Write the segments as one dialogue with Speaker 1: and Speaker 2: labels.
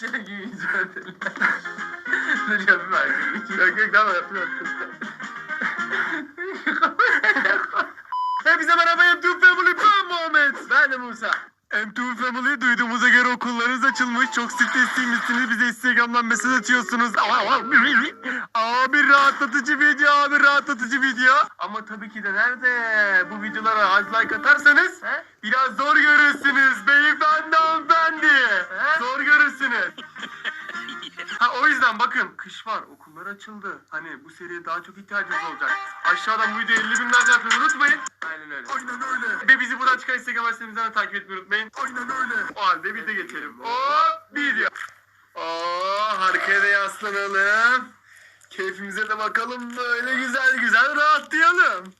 Speaker 1: Şey gibi izledim. Dur yapayım arkadaşlar. Yok yok tamam yapıyorum.
Speaker 2: Hepinize merhaba M2 Family ben Muhammed.
Speaker 1: Ben de Musa.
Speaker 2: M2 Family duyduğumuza göre okullarınız açılmış. Çok stresliymişsiniz. Bize Instagram'dan mesaj atıyorsunuz. Abi rahatlatıcı video, abi rahatlatıcı video. Ama tabii ki de nerede? Bu videolara az like atarsanız
Speaker 1: He?
Speaker 2: biraz zor görürsünüz beyefendi hanımefendi. Zor görürsünüz. Ha o yüzden bakın kış var okullar açıldı. Hani bu seriye daha çok ihtiyacınız olacak. Aşağıdan bu videoyu 50 bin like atmayı unutmayın.
Speaker 1: Aynen öyle.
Speaker 2: Aynen öyle. Ve bizi buradan çıkan Instagram adresimizden de takip etmeyi unutmayın. Aynen öyle. O halde bir de geçelim. Hop video. Oo harikaya da yaslanalım. Keyfimize de bakalım böyle güzel güzel rahatlayalım.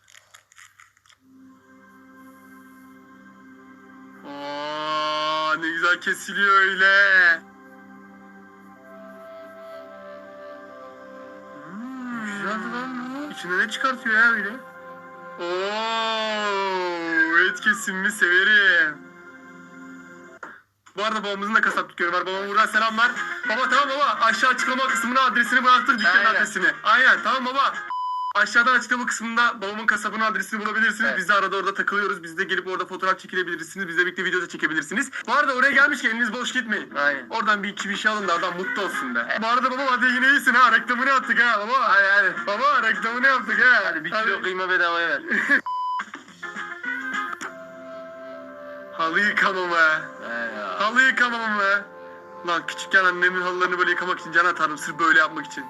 Speaker 2: Oo ne güzel kesiliyor öyle. İçinde ne çıkartıyor ya öyle? Oo, et kesimini severim. Bu arada babamızın da kasap dükkanı var. Babama buradan selamlar. Baba tamam baba. Aşağı açıklama kısmına adresini bıraktık dükkan
Speaker 1: Aynen.
Speaker 2: adresini. Aynen tamam baba. Aşağıdan açıklama kısmında babamın kasabının adresini bulabilirsiniz.
Speaker 1: Evet.
Speaker 2: Biz de arada orada takılıyoruz. Biz de gelip orada fotoğraf çekilebilirsiniz. Bizle birlikte video da çekebilirsiniz. Bu arada oraya gelmişken eliniz boş gitmeyin.
Speaker 1: Aynen.
Speaker 2: Oradan bir iki bir şey alın da adam mutlu olsun be. Bu arada baba hadi yine iyisin ha. Reklamını yaptık ha baba.
Speaker 1: Hadi hadi.
Speaker 2: Baba reklamını yaptık ha.
Speaker 1: Hadi bir kilo kıyma bedavaya ver.
Speaker 2: Halı yıkamamı.
Speaker 1: He ya.
Speaker 2: Halı yıkamamı. Lan küçükken annemin halılarını böyle yıkamak için can atardım sırf böyle yapmak için.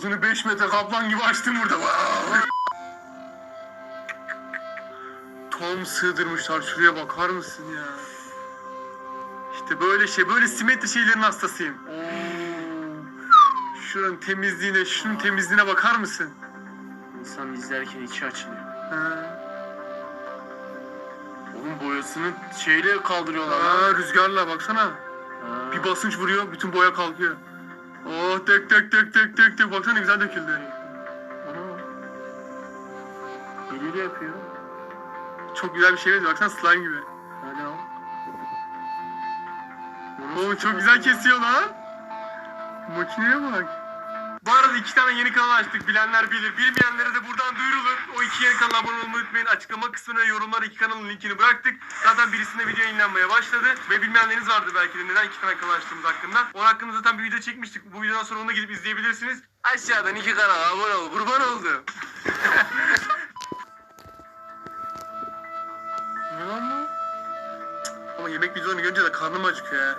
Speaker 2: Ağzını 5 metre kaplan gibi açtım burada. Tom sığdırmışlar şuraya bakar mısın ya? İşte böyle şey, böyle simetri şeylerin hastasıyım. Şuranın temizliğine, şunun temizliğine bakar mısın?
Speaker 1: İnsan izlerken içi açılıyor.
Speaker 2: Ha.
Speaker 1: Oğlum boyasını şeyle kaldırıyorlar.
Speaker 2: Aa, rüzgarla baksana.
Speaker 1: Ha.
Speaker 2: Bir basınç vuruyor, bütün boya kalkıyor. Oh tek tek tek tek tek tek. Baksana güzel döküldü.
Speaker 1: Ana. Eliyle yapıyor.
Speaker 2: Çok güzel bir şey benziyor. Baksana slime gibi.
Speaker 1: Hadi al.
Speaker 2: Oğlum çok güzel kesiyor lan. Makineye bak. Bu arada iki tane yeni kanal açtık. Bilenler bilir. Bilmeyenlere de buradan duyurulur. O iki yeni kanala abone olmayı unutmayın. Açıklama kısmına yorumlara iki kanalın linkini bıraktık. Zaten birisinde video yayınlanmaya başladı. Ve bilmeyenleriniz vardı belki de neden iki tane kanal açtığımız hakkında. Onun hakkında zaten bir video çekmiştik. Bu videodan sonra onu gidip izleyebilirsiniz.
Speaker 1: Aşağıdan iki kanala abone ol. Kurban oldu. ne lan bu?
Speaker 2: Ama yemek videolarını görünce de karnım acıkıyor. Ya.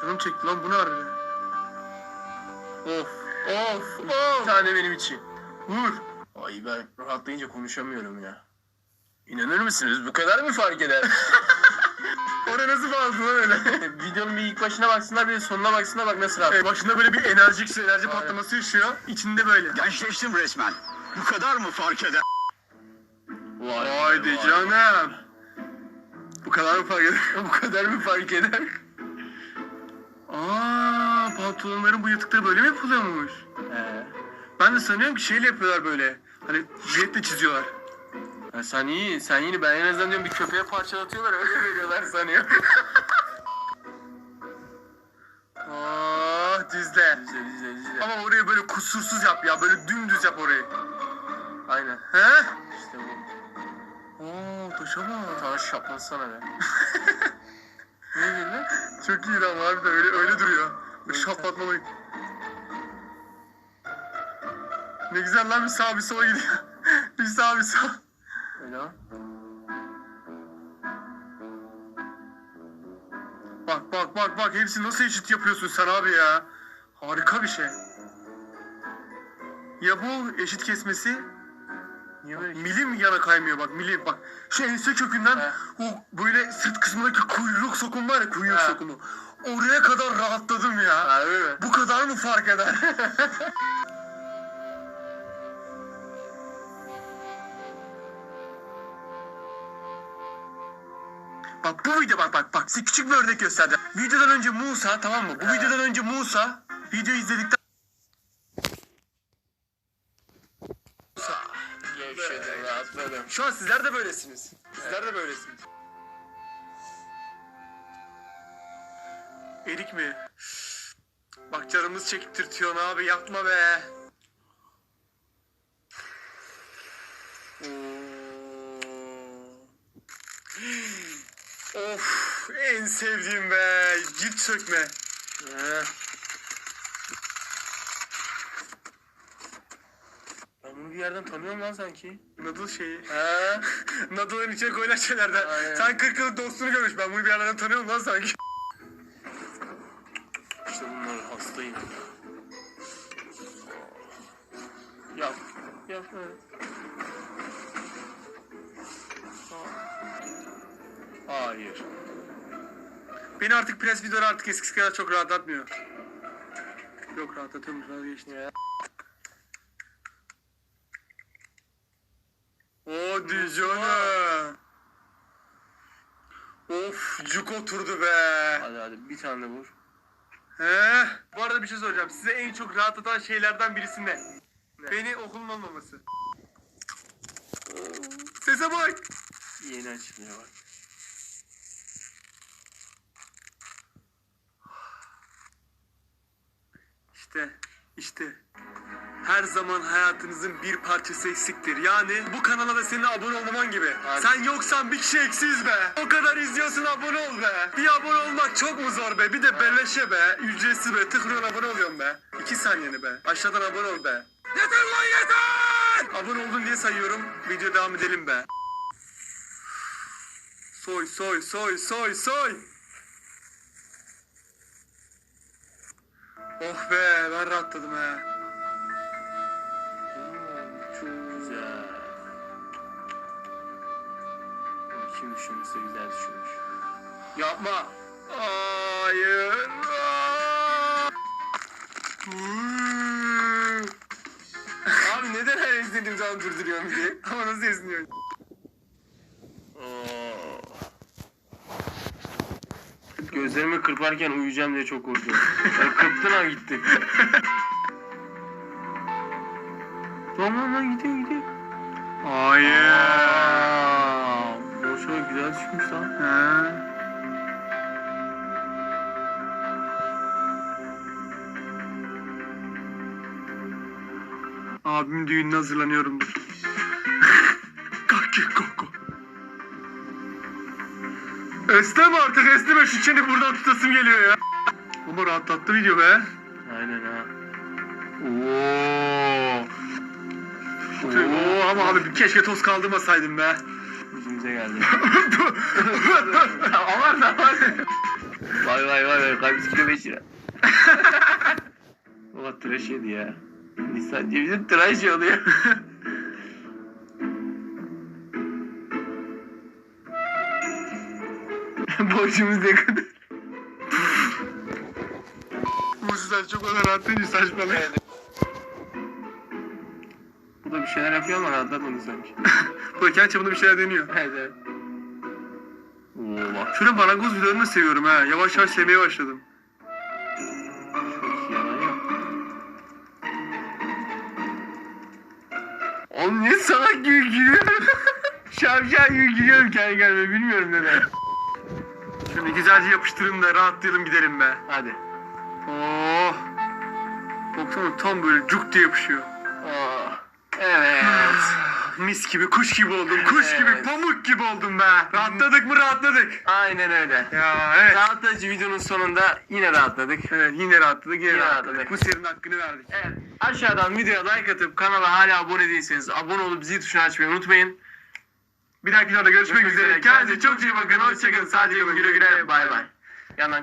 Speaker 2: Canım çekti lan bu ne harbiden. Of. Of.
Speaker 1: Bir
Speaker 2: Of.
Speaker 1: tane benim için.
Speaker 2: Vur.
Speaker 1: Ay ben rahatlayınca konuşamıyorum ya. İnanır mısınız bu kadar mı fark eder?
Speaker 2: Oraya nasıl lan öyle?
Speaker 1: Videonun bir ilk başına baksınlar bir de sonuna baksınlar bak nasıl rahat.
Speaker 2: Evet, başında böyle bir enerjik enerji
Speaker 1: Aynen.
Speaker 2: patlaması yaşıyor. İçinde böyle.
Speaker 3: Gençleştim resmen. Bu kadar mı fark eder?
Speaker 1: Vay, vay.
Speaker 2: canım. Bu kadar mı fark eder?
Speaker 1: Bu kadar mı fark eder?
Speaker 2: Aa, pantolonların bu yatıkları böyle mi yapılıyormuş?
Speaker 1: He.
Speaker 2: Ben de sanıyorum ki şeyle yapıyorlar böyle. Hani jiletle çiziyorlar.
Speaker 1: Ha, sen iyi, sen iyi. Ben en azından diyorum bir köpeğe parçalatıyorlar öyle veriyorlar sanıyor.
Speaker 2: Aa, düzle.
Speaker 1: Güzel güzel güzel.
Speaker 2: Ama orayı böyle kusursuz yap ya. Böyle dümdüz yap orayı.
Speaker 1: Aynen.
Speaker 2: He?
Speaker 1: İşte bu.
Speaker 2: Oo, taşa bak.
Speaker 1: Sana şaplansana be. ne dedin lan?
Speaker 2: Çok iyi lan harbiden öyle, öyle duruyor. Böyle şaplatmalı. Ne güzel lan bir sağa bir sola gidiyor. bir sağa bir sola.
Speaker 1: Öyle.
Speaker 2: Bak bak bak bak hepsini nasıl eşit yapıyorsun sen abi ya. Harika bir şey. Ya bu eşit kesmesi
Speaker 1: Niye böyle?
Speaker 2: milim yana kaymıyor bak milim bak. Şu ense kökünden
Speaker 1: He.
Speaker 2: o böyle sırt kısmındaki kuyruk sokum var ya kuyruk
Speaker 1: He.
Speaker 2: sokumu. Oraya kadar rahatladım ya.
Speaker 1: Ha öyle mi?
Speaker 2: Bu kadar mı fark eder? bak bu video bak bak bak size küçük bir örnek göstereceğim. Videodan önce Musa tamam mı? Bu videodan önce Musa video izledikten
Speaker 1: Gevşedi, rahatladım.
Speaker 2: Şu an sizler de böylesiniz. Sizler de böylesiniz. Erik mi? Bak canımız çektirtiyorsun abi yapma be. Of en sevdiğim be. Cilt sökme.
Speaker 1: Ben bunu bir yerden tanıyorum lan sanki.
Speaker 2: Noodle şeyi.
Speaker 1: He.
Speaker 2: Noodle'ın içine koyulan şeylerden.
Speaker 1: Aynen.
Speaker 2: Sen 40 yıllık dostunu görmüş. Ben bunu bir yerlerden tanıyorum lan sanki.
Speaker 1: İşte bunlar hastayım. Yap. Yap. Hayır.
Speaker 2: Beni artık pres artık eskisi kadar çok rahatlatmıyor. Yok rahatlatıyormuş vazgeçtim.
Speaker 1: Ya.
Speaker 2: O dijona. Of cuk oturdu be.
Speaker 1: Hadi hadi bir tane vur.
Speaker 2: He. Bu arada bir şey soracağım. Size en çok rahatlatan şeylerden birisi ne? Beni okulun olmaması. Sese bak.
Speaker 1: Yeni açılıyor bak.
Speaker 2: İşte, işte. Her zaman hayatınızın bir parçası eksiktir. Yani bu kanala da senin abone olmaman gibi.
Speaker 1: Hadi.
Speaker 2: Sen yoksan bir kişi eksiz be. O kadar izliyorsun abone ol be. Bir abone olmak çok mu zor be? Bir de belleşe be. Ücretsiz be. Tıklıyorsun abone oluyorsun be. İki saniyeni be. Aşağıdan abone ol be. Yeter lan yeter! Abone oldun diye sayıyorum. Video devam edelim be. Soy soy soy soy soy. Oh be ben rahatladım he.
Speaker 1: Kim düşünmüşse güzel düşünmüş. Yapma.
Speaker 2: Hayır. Abi neden her izlediğim zaman durduruyorum diye? Ama nasıl?
Speaker 1: Oo. Gözlerimi kırparken uyuyacağım diye çok korkuyorum. Ya kırptın ha gitti. Tamam lan gidiyor gidiyor.
Speaker 2: Hayır.
Speaker 1: Aa, boşa güzel çıkmış lan.
Speaker 2: Ha. Abimin düğününe hazırlanıyorumdur. kalk git kalk. Esneme artık esneme şu çeni buradan tutasım geliyor ya. Ama rahatlattı video be.
Speaker 1: Aynen ha.
Speaker 2: Oo. Oo ama abi keşke toz kaldırmasaydım be.
Speaker 1: Yüzümüze geldi. aman aman. Vay vay vay vay kalp kilo 5 lira. Baba tıraş yedi ya. Nisan cebinin tıraş oluyor. Borcumuz ne kadar?
Speaker 2: Bu sen çok rahatlayınca saçmalıyor.
Speaker 1: Bu da bir şeyler yapıyor ama rahatlatmadı sanki.
Speaker 2: Bu kendi çapında bir şeyler deniyor.
Speaker 1: Evet evet. Oo bak
Speaker 2: Şöyle marangoz videolarını seviyorum ha. Yavaş yavaş sevmeye başladım.
Speaker 1: çok yalan yok. Oğlum niye salak gibi gülüyorum? Şavşan gibi gülüyorum kendi kendime bilmiyorum neden.
Speaker 2: Şimdi güzelce yapıştırayım da rahatlayalım gidelim be.
Speaker 1: Hadi.
Speaker 2: Oh. Baksana tam böyle cuk diye yapışıyor.
Speaker 1: Oo. Evet.
Speaker 2: Mis gibi kuş gibi oldum. Kuş gibi
Speaker 1: Evet.
Speaker 2: pamuk gibi oldum be. Rahatladık mı rahatladık.
Speaker 1: Aynen öyle.
Speaker 2: Ya evet.
Speaker 1: Rahatlatıcı videonun sonunda yine rahatladık.
Speaker 2: Evet yine rahatladık yine,
Speaker 1: Yine
Speaker 2: rahatladık.
Speaker 1: rahatladık.
Speaker 2: Bu serinin hakkını verdik.
Speaker 1: Evet. Aşağıdan videoya like atıp kanala hala abone değilseniz abone olup zil tuşunu açmayı unutmayın.
Speaker 2: Bir dahaki videoda görüşmek
Speaker 1: Görüşmek
Speaker 2: üzere. Kendinize çok iyi bakın. Hoşçakalın. Sadece güle güle. Bay bay.
Speaker 1: Yandan